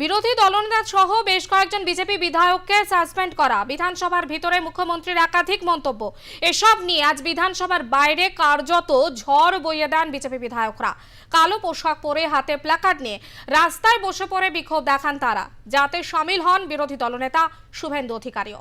বিরোধী দলনেতা সহ বেশ কয়েকজন বিজেপি বিধায়ককে সাসপেন্ড করা। বিধানসভার ভিতরে মুখ্যমন্ত্রীর একাধিক মন্তব্য। এসব নিয়ে আজ বিধানসভার বাইরে কার্যত ঝড় বইয়ে দেন বিজেপি বিধায়করা। কালো পোশাক পরে হাতে প্ল্যাকার্ড নিয়ে রাস্তায় বসে পড়ে বিক্ষোভ দেখান তারা। যাতে সামিল হন বিরোধী দলনেতা শুভেন্দু অধিকারীও।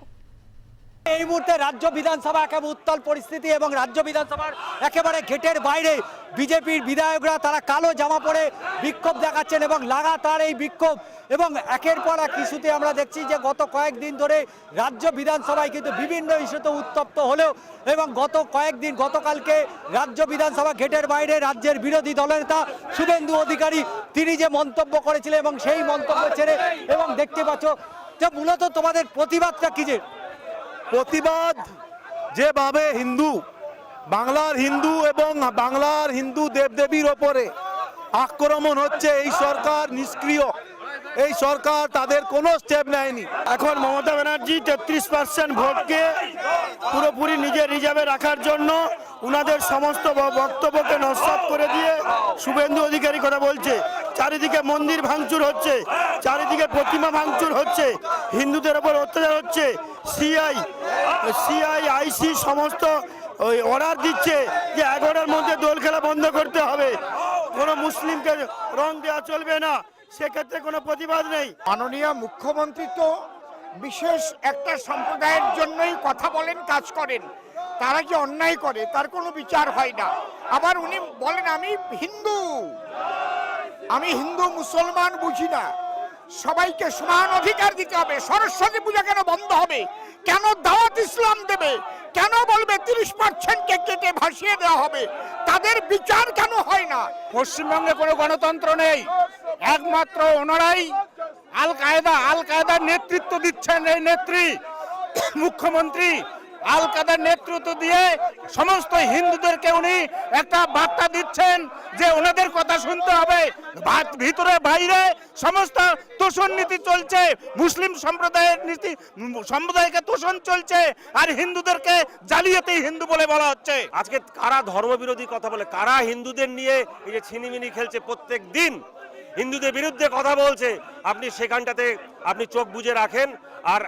এই মুহূর্তে রাজ্য বিধানসভা একেবারে উত্তাল পরিস্থিতি এবং রাজ্য বিধানসভার একেবারে গেটের বাইরে বিজেপির বিধায়করা তারা কালো জামা পরে বিক্ষোভ দেখাচ্ছেন এবং লাগাতার এই বিক্ষোভ এবং একের পর এক ইস্যুতে আমরা দেখছি যে গত কয়েকদিন ধরে রাজ্য বিধানসভায় কিন্তু বিভিন্ন ইস্যুতে উত্তপ্ত হলেও এবং গত কয়েকদিন গতকালকে রাজ্য বিধানসভা গেটের বাইরে রাজ্যের বিরোধী দলনেতা শুভেন্দু অধিকারী তিনি যে মন্তব্য করেছিলেন এবং সেই মন্তব্য ছেড়ে এবং দেখতে পাচ্ছ যে মূলত তোমাদের প্রতিবাদটা কি যে প্রতিবাদ যেভাবে হিন্দু, বাংলার হিন্দু এবং বাংলার হিন্দু দেবদেবীর ওপরে আক্রমণ হচ্ছে, এই সরকার নিষ্ক্রিয়। এই সরকার তাদের কোনো স্টেপ নেয়নি। এখন মমতা ব্যানার্জি তেত্রিশ পার্সেন্ট ভোটকে পুরোপুরি নিজের রিজার্ভে রাখার জন্য উনাদের সমস্ত বক্তব্যকে নস্বাত করে দিয়ে শুভেন্দু অধিকারী কথা বলছে। চারিদিকে মন্দির ভাঙচুর হচ্ছে, চারিদিকে প্রতিমা ভাঙচুর হচ্ছে, হিন্দুদের ওপর অত্যাচার হচ্ছে, সিআই সিআই আইসি সমস্ত ওই অর্ডার দিচ্ছে যে এগারোটার মধ্যে দোল খেলা বন্ধ করতে হবে। কোনো মুসলিমকে রং দেওয়া চলবে না। সেক্ষেত্রে কোনো প্রতিবাদ নেই। মাননীয় মুখ্যমন্ত্রী তো বিশেষ একটা সম্প্রদায়ের জন্যই কথা বলেন, কাজ করেন। তারা যে অন্যায় করে? তার কোনো বিচার হয় না। আবার উনি বলেন, আমি হিন্দু। আমি হিন্দু মুসলমান বুঝি না। সবাইকে সমান অধিকার দিতে হবে। সরস্বতী পূজা কেন বন্ধ হবে? কেন দাওয়াত ইসলাম দেবে? কেন বলবে তিরিশ পার্সেন্টকে কেটে ভাসিয়ে দেওয়া হবে? তাদের বিচার কেন হয় না? পশ্চিমবঙ্গে কোনো গণতন্ত্র নেই। একমাত্র ওনারাই আল কায়দা আল কায়দার নেতৃত্ব দিচ্ছেন এই নেত্রী। মুখ্যমন্ত্রী আল কায়দার নেতৃত্ব দিয়ে সমস্ত হিন্দুদেরকে উনি একটা বার্তা দিচ্ছেন যে ওনাদের কথা শুনতে হবে। ভাত- ভিতরে বাইরে সমস্ত তোষণ নীতি চলছে। মুসলিম সম্প্রদায়ের নীতি, সম্প্রদায়কে তোষণ চলছে। আর হিন্দুদেরকে জালিয়াতি হিন্দু বলে বলা হচ্ছে। আজকে কারা ধর্মবিরোধী কথা বলে? কারা হিন্দুদের নিয়ে এই যে ছিনিমিনি খেলছে প্রত্যেক দিন? হিন্দুদের বিরুদ্ধে কথা বলছে। আপনি সেখানটাতে আপনি চোখ বুজে রাখেন। আর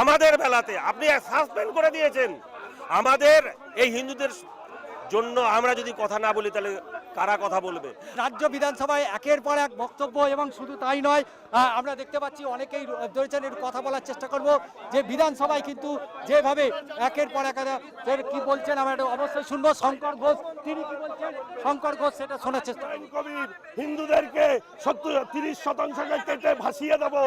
আমাদের বেলাতে আপনি সাসপেন্ড করে দিয়েছেন। আমাদের এই হিন্দুদের জন্য আমরা যদি কথা না বলি, তাহলে কারা কথা বলবে? রাজ্য বিধানসভায় একের পর এক বক্তব্য এবং শুধু তাই নয় আমরা দেখতে পাচ্ছি অনেকেই ধরেছেন একটু কথা বলার চেষ্টা করব। যে বিধানসভায় কিন্তু যেভাবে একের পর একের কি বলছেন আমরা একটু অবশ্যই শুনব। শঙ্কর ঘোষ তিনি কি বলছেন? শঙ্কর ঘোষ সেটা শোনার চেষ্টা। কবির হিন্দুদেরকে সত্তর তিরিশ শতাংশকে কেটে ভাসিয়ে দেবো।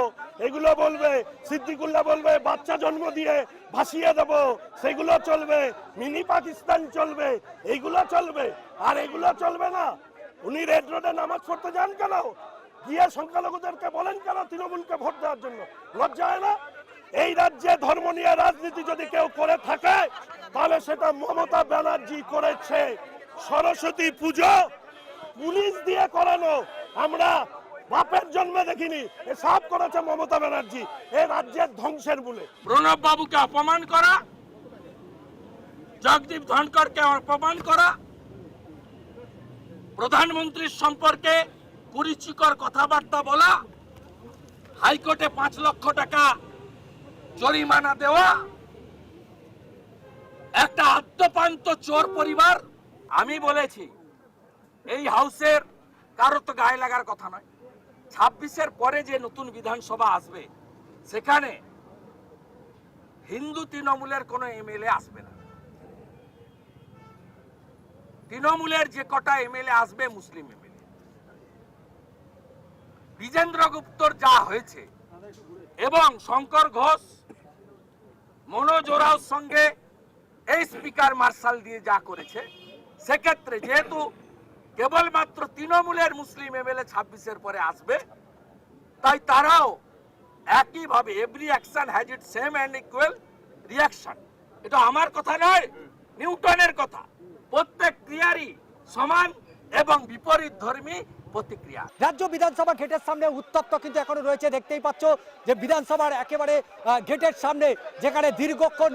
এগুলো বলবে সিদ্দিকুল্লাহ বলবে বাচ্চা জন্ম দিয়ে ভাসিয়ে দেব। সেগুলো চলবে। মিনি পাকিস্তান চলবে। এইগুলো চলবে। আর এগুলো চলবে না। উনি রেড রোডে নামাজ পড়তে যান কেন? গিয়ে সংখ্যালঘুদেরকে বলেন কেন তৃণমূলকে ভোট দেওয়ার জন্য? লজ্জা হয় না? এই রাজ্যে ধর্ম নিয়ে রাজনীতি যদি কেউ করে থাকে, তাহলে সেটা মমতা ব্যানার্জি করেছে। সরস্বতী পুজো পুলিশ দিয়ে করানো। আমরা বাপের জন্মে দেখিনি। সব করেছে মমতা ব্যানার্জি। এ রাজ্যের ধ্বংসের বলে। প্রণব বাবুকে অপমান করা, জগদীপ ধনকরকে অপমান করা, প্রধানমন্ত্রীর সম্পর্কে কুরুচিকর কথাবার্তা বলা, হাইকোর্টে পাঁচ লক্ষ টাকা জরিমানা দেওয়া, একটা আত্মপান্ত চোর পরিবার, আমি বলেছি, এই হাউসের কারও তো গায়ে লাগার কথা নয়। ছাব্বিশের পরে যে নতুন বিধানসভা আসবে, সেখানে হিন্দু তৃণমূলের কোনো এমএলএ আসবে না। তৃণমূলের যে কটা এমএলএ আসবে, মুসলিম এমএলএ। বিজেন্দ্র গুপ্তর যা হয়েছে এবং শঙ্কর ঘোষ, মনোজ ওরাওর সঙ্গে এই স্পিকার মার্শাল দিয়ে যা করেছে, সেক্ষেত্রে যেহেতু কেবলমাত্র তৃণমূলের মুসলিম এমএলএ ছাব্বিশের পরে আসবে। তাই তারাও একইভাবে every action has it same and equal reaction এটা আমার কথা নয়, নিউটনের কথা। প্রত্যেক ক্রিয়ারই সমান এবং বিপরীত ধর্মী প্রতিক্রিয়া। রাজ্য বিধানসভা গেটের সামনে উত্তপ্ত কিন্তু এখনও রয়েছে, দেখতেই পাচ্ছ যে বিধানসভার একেবারে গেটের সামনে, যেখানে দীর্ঘক্ষণ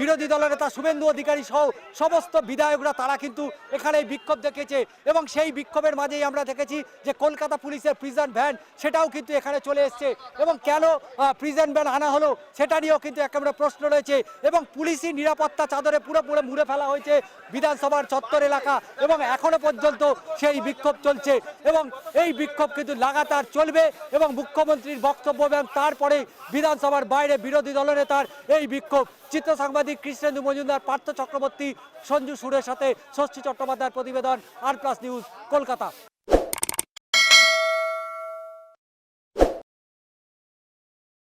বিরোধী দলের নেতা শুভেন্দু অধিকারী সহ সমস্ত বিধায়করা, তারা কিন্তু এখানে বিক্ষোভ দেখেছে এবং সেই বিক্ষোভের মাঝেই আমরা দেখেছি যে কলকাতা পুলিশের প্রিজন ভ্যান সেটাও কিন্তু এখানে চলে এসছে এবং কেন প্রিজন ভ্যান আনা হলো সেটা নিয়েও কিন্তু একেবারে প্রশ্ন রয়েছে এবং পুলিশি নিরাপত্তা চাদরে পুরোপুরি মুড়ে ফেলা হয়েছে বিধানসভার চত্বর এলাকা এবং এখনও পর্যন্ত সেই বিক্ষোভ চলছে এবং এই বিক্ষোভ কিন্তু লাগাতার চলবে এবং মুখ্যমন্ত্রীর বক্তব্য এবং তারপরে বিধানসভার বাইরে বিরোধী দলনেতার এই বিক্ষোভ। চিত্র সাংবাদিক কৃষ্ণেন্দু মজুমদার, পার্থ চক্রবর্তী, সঞ্জু সুরের সাথে ষষ্ঠী চট্টোপাধ্যায়ের প্রতিবেদন আর প্লাস নিউজ কলকাতা।